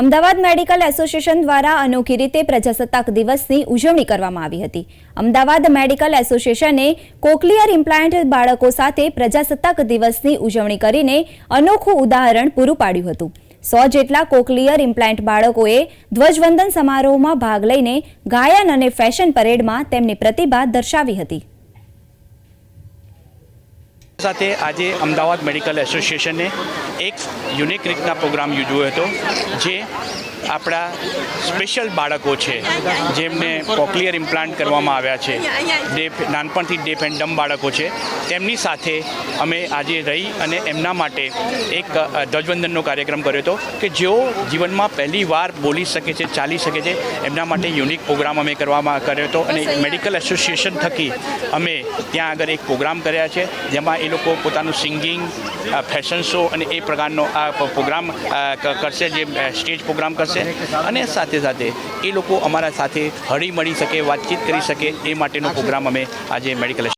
Ahmedabad medical association દ્વારા અનોખી રીતે પ્રજાસત્તાક દિવસની ઉજવણી કરવામાં આવી હતી. અમદાવાદ મેડિકલ એસોસિએશને કોકલિયર ઇમ્પ્લાન્ટ બાળકો સાથે પ્રજાસત્તાક દિવસની ઉજવણી કરીને અનોખું ઉદાહરણ પૂરું પાડ્યું હતું. સો જેટલા કોકલિયર ઇમ્પ્લાન્ટ બાળકોએ ધ્વજવંદન સમારોહમાં ભાગ લઈને ગાયન અને ફેશન પરેડમાં તેમની પ્રતિભા દર્શાવી હતી. સાથે આજે અમદાવાદ મેડિકલ એસોસિએશને એક યુનિક રીતના પ્રોગ્રામ યોજ્યો હતો, જે આપણા સ્પેશિયલ બાળકો છે, જેમને કોકલિયર ઇમ્પ્લાન્ટ કરવામાં આવ્યા છે. ડેફ, નાનપણથી ડેફ એન્ડ ડમ બાળકો છે. તેમની સાથે અમે આજે રહી અને એમના માટે એક ધ્વજવંદનનો કાર્યક્રમ કર્યો હતો કે જેઓ જીવનમાં પહેલી વાર બોલી શકે છે, ચાલી શકે છે, એમના માટે યુનિક પ્રોગ્રામ અમે કરવામાં કર્યો હતો અને મેડિકલ એસોસિએશન થકી અમે ત્યાં આગળ એક પ્રોગ્રામ કર્યા છે, જેમાં એ લોકો પોતાનું સિંગિંગ ફેશન શો અને એ પ્રકારનો આ પ્રોગ્રામ કરશે જે સ્ટેજ પ્રોગ્રામ કરશે. અને સાથે સાથે એ લોકો અમારા સાથે હળી મળી શકે વાતચીત કરી શકે એ માટેનો પ્રોગ્રામ અમે આજે મેડિકલ